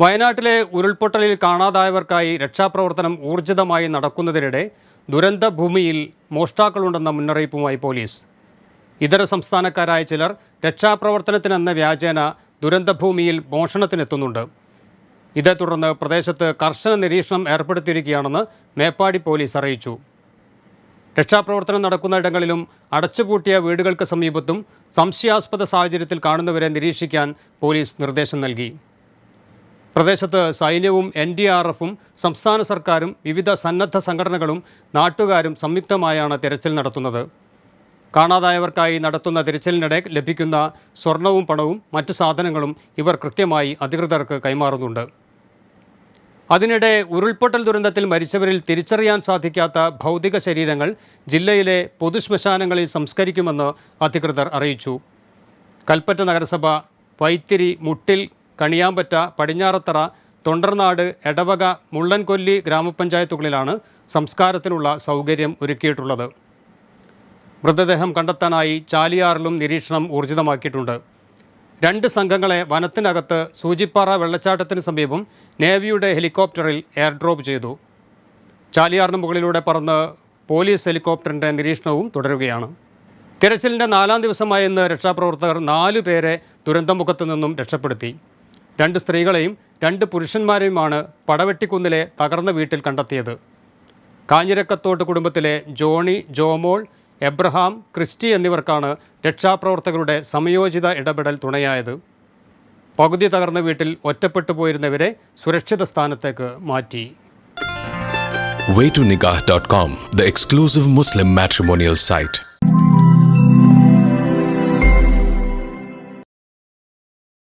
വയനാട്ടിലെ ഉരുൾപൊട്ടലിൽ കാണാതായവർക്കായി രക്ഷാപ്രവർത്തനം ഊർജിതമായി നടക്കുന്നതിനിടെ ദുരന്ത ഭൂമിയിൽ മോഷ്ടാക്കളുണ്ടെന്ന മുന്നറിയിപ്പുമായി പോലീസ്. ഇതര സംസ്ഥാനക്കാരായ ചിലർ രക്ഷാപ്രവർത്തനത്തിനെന്ന വ്യാജേന ദുരന്തഭൂമിയിൽ മോഷണത്തിനെത്തുന്നുണ്ട്. ഇതേ തുടർന്ന് പ്രദേശത്ത് കർശന നിരീക്ഷണം ഏർപ്പെടുത്തിയിരിക്കുകയാണെന്ന് മേപ്പാടി പോലീസ് അറിയിച്ചു. രക്ഷാപ്രവർത്തനം നടക്കുന്ന ഇടങ്ങളിലും അടച്ചുപൂട്ടിയ വീടുകൾക്ക് സമീപത്തും സംശയാസ്പദ സാഹചര്യത്തിൽ കാണുന്നവരെ നിരീക്ഷിക്കാൻ പോലീസ് നിർദ്ദേശം നൽകി. പ്രദേശത്ത് സൈന്യവും എൻ ഡി ആർ എഫും സംസ്ഥാന സർക്കാരും വിവിധ സന്നദ്ധ സംഘടനകളും നാട്ടുകാരും സംയുക്തമായാണ് തിരച്ചിൽ നടത്തുന്നത്. കാണാതായവർക്കായി നടത്തുന്ന തിരച്ചിലിനിടെ ലഭിക്കുന്ന സ്വർണവും പണവും മറ്റു സാധനങ്ങളും ഇവർ കൃത്യമായി അധികൃതർക്ക് കൈമാറുന്നുണ്ട്. അതിനിടെ ഉരുൾപൊട്ടൽ ദുരന്തത്തിൽ മരിച്ചവരിൽ തിരിച്ചറിയാൻ സാധിക്കാത്ത ഭൗതിക ശരീരങ്ങൾ ജില്ലയിലെ പൊതുശ്മശാനങ്ങളിൽ സംസ്കരിക്കുമെന്ന് അധികൃതർ അറിയിച്ചു. കൽപ്പറ്റ നഗരസഭ വൈത്തിരി മുട്ടിൽ കണിയാമ്പറ്റ പടിഞ്ഞാറത്തറ തൊണ്ടർനാട് എടവക മുള്ളൻകൊല്ലി ഗ്രാമപഞ്ചായത്തുകളിലാണ് സംസ്കാരത്തിനുള്ള സൗകര്യം ഒരുക്കിയിട്ടുള്ളത്. മൃതദേഹം കണ്ടെത്താനായി ചാലിയാറിലും നിരീക്ഷണം ഊർജിതമാക്കിയിട്ടുണ്ട്. രണ്ട് സംഘങ്ങളെ വനത്തിനകത്ത് സൂചിപ്പാറ വെള്ളച്ചാട്ടത്തിന് സമീപം നേവിയുടെ ഹെലികോപ്റ്ററിൽ എയർ ഡ്രോപ്പ് ചെയ്തു. ചാലിയാറിന് മുകളിലൂടെ പറന്ന് പോലീസ് ഹെലികോപ്റ്ററിന്റെ നിരീക്ഷണവും തുടരുകയാണ്. തിരച്ചിലിന്റെ നാലാം ദിവസമായ ഇന്ന് രക്ഷാപ്രവർത്തകർ നാലു പേരെ ദുരന്തമുഖത്തു നിന്നും രക്ഷപ്പെടുത്തി. രണ്ട് സ്ത്രീകളെയും രണ്ട് പുരുഷന്മാരെയുമാണ് പടവെട്ടിക്കുന്നിലെ തകർന്ന വീട്ടിൽ കണ്ടെത്തിയത്. കാഞ്ഞിരക്കത്തോട്ട് കുടുംബത്തിലെ ജോണി ജോമോൾ എബ്രഹാം ക്രിസ്റ്റി എന്നിവർക്കാണ് രക്ഷാപ്രവർത്തകരുടെ സമയോചിത ഇടപെടൽ തുണയായത്. പകുതി തകർന്ന വീട്ടിൽ ഒറ്റപ്പെട്ടു പോയിരുന്നവരെ സുരക്ഷിത സ്ഥാനത്തേക്ക് മാറ്റി. Waytonikah.com, the exclusive Muslim matrimonial site.